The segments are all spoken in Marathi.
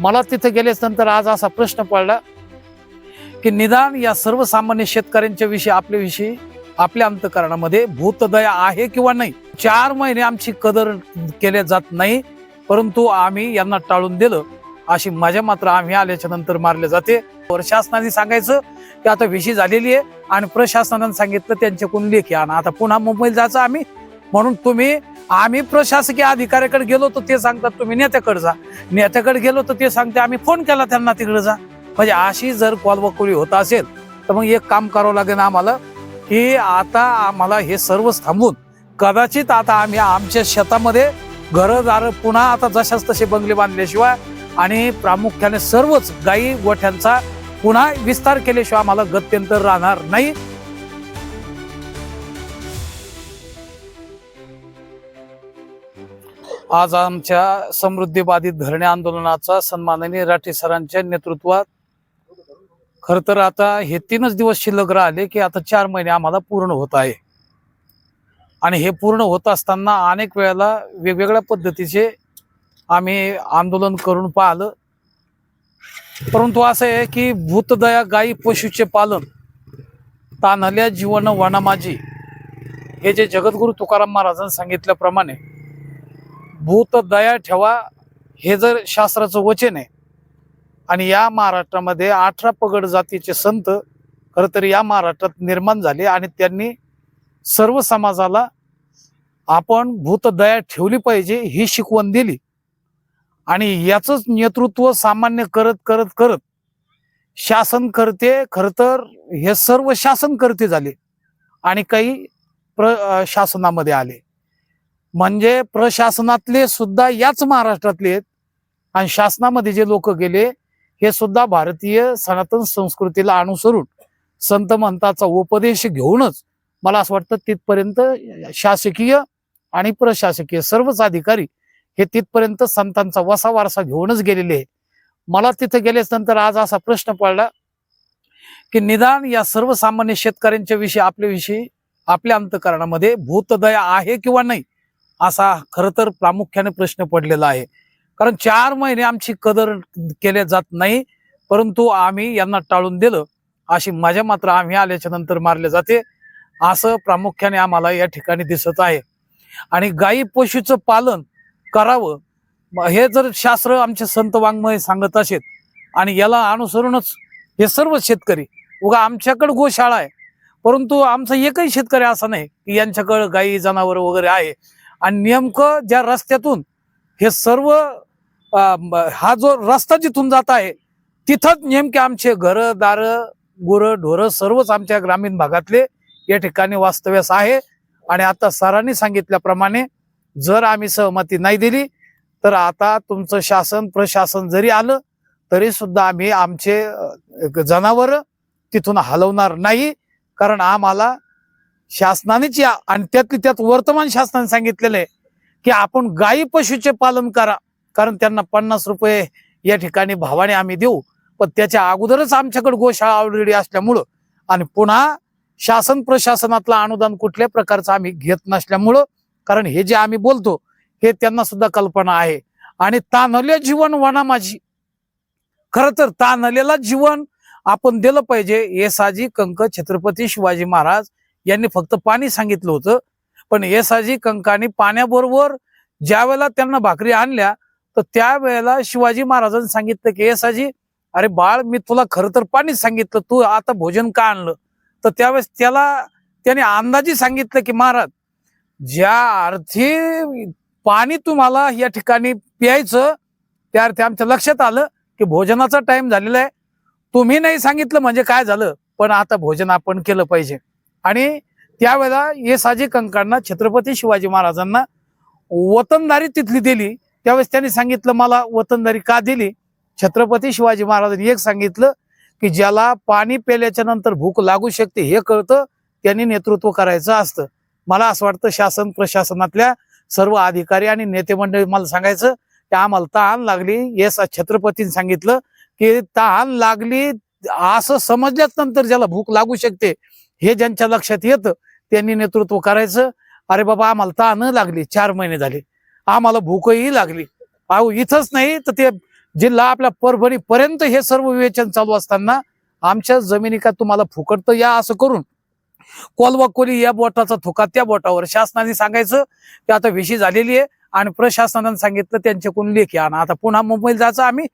मला तिथे गेल्याच नंतर आज असा प्रश्न पडला की निदान या सर्वसामान्य शेतकऱ्यांच्या विषयी आपल्याविषयी आपल्या अंतकरणामध्ये भूतदया आहे किंवा नाही? चार महिने आमची कदर केल्या जात नाही परंतु आम्ही यांना टाळून दिलं. अशी मजा मात्र आम्ही आल्याच्यानंतर मारले जाते. प्रशासनाने शासनाने सांगायचं की आता विषय झालेली आहे आणि प्रशासनाने सांगितलं त्यांच्याकडून लेखी आणि. आता पुन्हा मुंबईला जायचं आम्ही म्हणून तुम्ही आम्ही प्रशासकीय अधिकाऱ्याकडे गेलो तर ते सांगतात तुम्ही नेत्याकडे जा. नेत्याकडे गेलो तर ते सांगते आम्ही फोन केला त्यांना तिकडे जा. म्हणजे अशी जर कॉलवकोळी होत असेल तर मग एक काम करावं लागेल आम्हाला की आता आम्हाला हे सर्वच थांबून कदाचित आता आम्ही आमच्या शेतामध्ये घरं घरदार पुन्हा आता जशाच तसे बंगले बांधल्याशिवाय आणि प्रामुख्याने सर्वच गाई गोठ्यांचा पुन्हा विस्तार केल्याशिवाय आम्हाला गत्यंतर राहणार नाही. आज आमच्या समृद्धी बाधित धरणे आंदोलनाचा सन्माननीय राठी सरांच्या नेतृत्वात खर तर आता हे तीनच दिवस शिल्लक राहिले की आता चार महिने आम्हाला पूर्ण होत आहे. आणि हे पूर्ण होत असताना अनेक वेळेला वेगवेगळ्या पद्धतीचे आम्ही आंदोलन करून पाहिलं. परंतु असं आहे की भूतदया गायी पशुचे पालन तान्हल्या जीवन वनामाजी हे जे जगद्गुरु तुकाराम महाराजांनी सांगितल्याप्रमाणे भूतदया ठेवा हे जर शास्त्राचं वचन आहे. आणि या महाराष्ट्रामध्ये अठरा पगड जातीचे संत खरं तर या महाराष्ट्रात निर्माण झाले आणि त्यांनी सर्व समाजाला आपण भूतदया ठेवली पाहिजे ही शिकवण दिली. आणि याचंच नेतृत्व सामान्य करत करत करत शासन करते खरं तर हे सर्व शासन करते झाले. आणि काही प्र शासनामध्ये आले. म्हणजे प्रशासनातले सुद्धा याच महाराष्ट्रातले आहेत. आणि शासनामध्ये जे लोक गेले हे सुद्धा भारतीय सनातन संस्कृतीला अनुसरून संत महंताचा उपदेश घेऊनच मला असं वाटतं तिथपर्यंत शासकीय आणि प्रशासकीय सर्वच अधिकारी हे तिथपर्यंत संतांचा वसा वारसा घेऊनच गेलेले आहे मला तिथे गेल्याच नंतर आज असा प्रश्न पडला की निदान या सर्वसामान्य शेतकऱ्यांच्या विषयी आपल्याविषयी आपल्या अंतकरणामध्ये भूतदया आहे किंवा नाही? असा खरं तर प्रामुख्याने प्रश्न पडलेला आहे. कारण चार महिने आमची कदर केल्या जात नाही परंतु आम्ही यांना टाळून दिलं. अशी मजा मात्र आम्ही आल्याच्यानंतर मारले जाते असं प्रामुख्याने आम्हाला या ठिकाणी दिसत आहे. आणि गायी पशूचं पालन करावं हे जर शास्त्र आमचे संत वाङ्मय सांगत असेल आणि याला अनुसरूनच हे सर्व शेतकरी उगा आमच्याकडे गोशाळा आहे परंतु आमचा एकही शेतकरी असा नाही की यांच्याकडे गायी जनावर वगैरे आहे आणि नेमकं ज्या रस्त्यातून हे सर्व हा जो रस्ता जिथून जात आहे तिथंच नेमके आमचे घरं दारं गुरं ढोरं सर्वच आमच्या ग्रामीण भागातले या ठिकाणी वास्तव्यास आहे. आणि आता सरांनी सांगितल्याप्रमाणे जर आम्ही सहमती नाही दिली तर आता तुमचं शासन प्रशासन जरी आलं तरी सुद्धा आम्ही आमचे जनावर तिथून हलवणार नाही. कारण आम्हाला शासनानेच या. आणि त्यातली त्यात वर्तमान शासनाने सांगितलेलं आहे की आपण गायी पशुचे पालन करा. कारण त्यांना पन्नास रुपये या ठिकाणी भावाने आम्ही देऊ. पण त्याच्या अगोदरच आमच्याकडे गोशाळा ऑलरेडी असल्यामुळं आणि पुन्हा शासन प्रशासनातलं अनुदान कुठल्या प्रकारचं आम्ही घेत नसल्यामुळं कारण हे जे आम्ही बोलतो हे त्यांना सुद्धा कल्पना आहे. आणि तानले जीवन वना माझी. खर तर तानलेला जीवन आपण दिलं पाहिजे. येसाजी कंक छत्रपती शिवाजी महाराज यांनी फक्त पाणी सांगितलं होतं. पण एसाजी कंकानी पाण्याबरोबर ज्या वेळेला त्यांना भाकरी आणल्या तर त्यावेळेला शिवाजी महाराजांनी सांगितलं की एसाजी अरे बाळ मी तुला खरं तर पाणीच सांगितलं. तू आता भोजन का आणलं? तर त्यावेळेस त्याला त्याने अंदाजी सांगितलं की महाराज ज्या अर्थी पाणी तुम्हाला या ठिकाणी प्यायचं त्या अर्थी आमच्या लक्षात आलं की भोजनाचा टाइम झालेला आहे. तुम्ही नाही सांगितलं म्हणजे काय झालं? पण आता भोजन आपण केलं पाहिजे. आणि त्यावेळेला ये साजी कंकांना छत्रपती शिवाजी महाराजांना वतनदारी तिथली दिली. त्यावेळेस त्यांनी सांगितलं मला वतनदारी का दिली? छत्रपती शिवाजी महाराजांनी एक सांगितलं की ज्याला पाणी प्याल्याच्या नंतर भूक लागू शकते हे कळतं त्यांनी नेतृत्व करायचं असतं. मला असं वाटतं शासन प्रशासनातल्या सर्व अधिकारी आणि नेते मंडळी मला सांगायचं की आम्हाला तहान लागली. हे छत्रपतींनी सांगितलं की तहान लागली असं समजल्याच नंतर ज्याला भूक लागू शकते हे ज्यांच्या लक्षात येतं त्यांनी नेतृत्व करायचं. अरे बाबा आम्हाला ताण लागली चार महिने झाले. आम्हाला भूकही लागली. अहो इथंच नाही तर ते जिल्हा आपल्या परभणी पर्यंत हे सर्व विवेचन चालू असताना आमच्या जमिनी का तुम्हाला फुकटत? या असं करून. कोलवा कोली या बोटाचा थुका त्या बोटावर. शासनाने सांगायचं की आता विशी झालेली आहे आणि प्रशासनाने सांगितलं त्यांच्याकडून लेखी आणा. आता पुन्हा मुंबईला जायचं आम्ही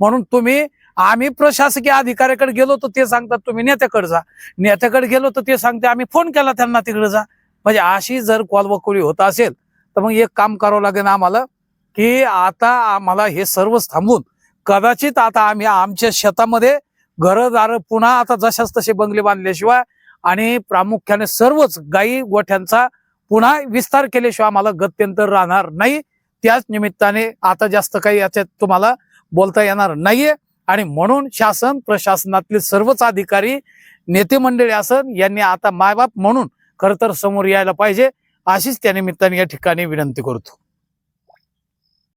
म्हणून तुम्ही आम्ही प्रशासकीय अधिकाऱ्याकडे गेलो तर ते सांगतात तुम्ही नेत्याकडे जा. नेत्याकडे गेलो तर ते सांगते आम्ही फोन केला त्यांना तिकडे जा. म्हणजे अशी जर कॉलवकोळी होत असेल तर मग एक काम करावं लागेल आम्हाला की आता आम्हाला हे सर्वच थांबून कदाचित आता आम्ही आमच्या शेतामध्ये घरदार पुन्हा आता जशाच तसे बंगले बांधल्याशिवाय आणि प्रामुख्याने सर्वच गाई गोठ्यांचा पुन्हा विस्तार केल्याशिवाय आम्हाला गत्यंतर राहणार नाही. त्याच निमित्ताने आता जास्त काही याच्यात तुम्हाला बोलता येणार नाहीये. आणि म्हणून शासन प्रशासनातले सर्वच अधिकारी नेते मंडळी असन यांनी आता मायबाप म्हणून खरं तर समोर यायला पाहिजे. अशीच त्या निमित्ताने या ठिकाणी विनंती करतो.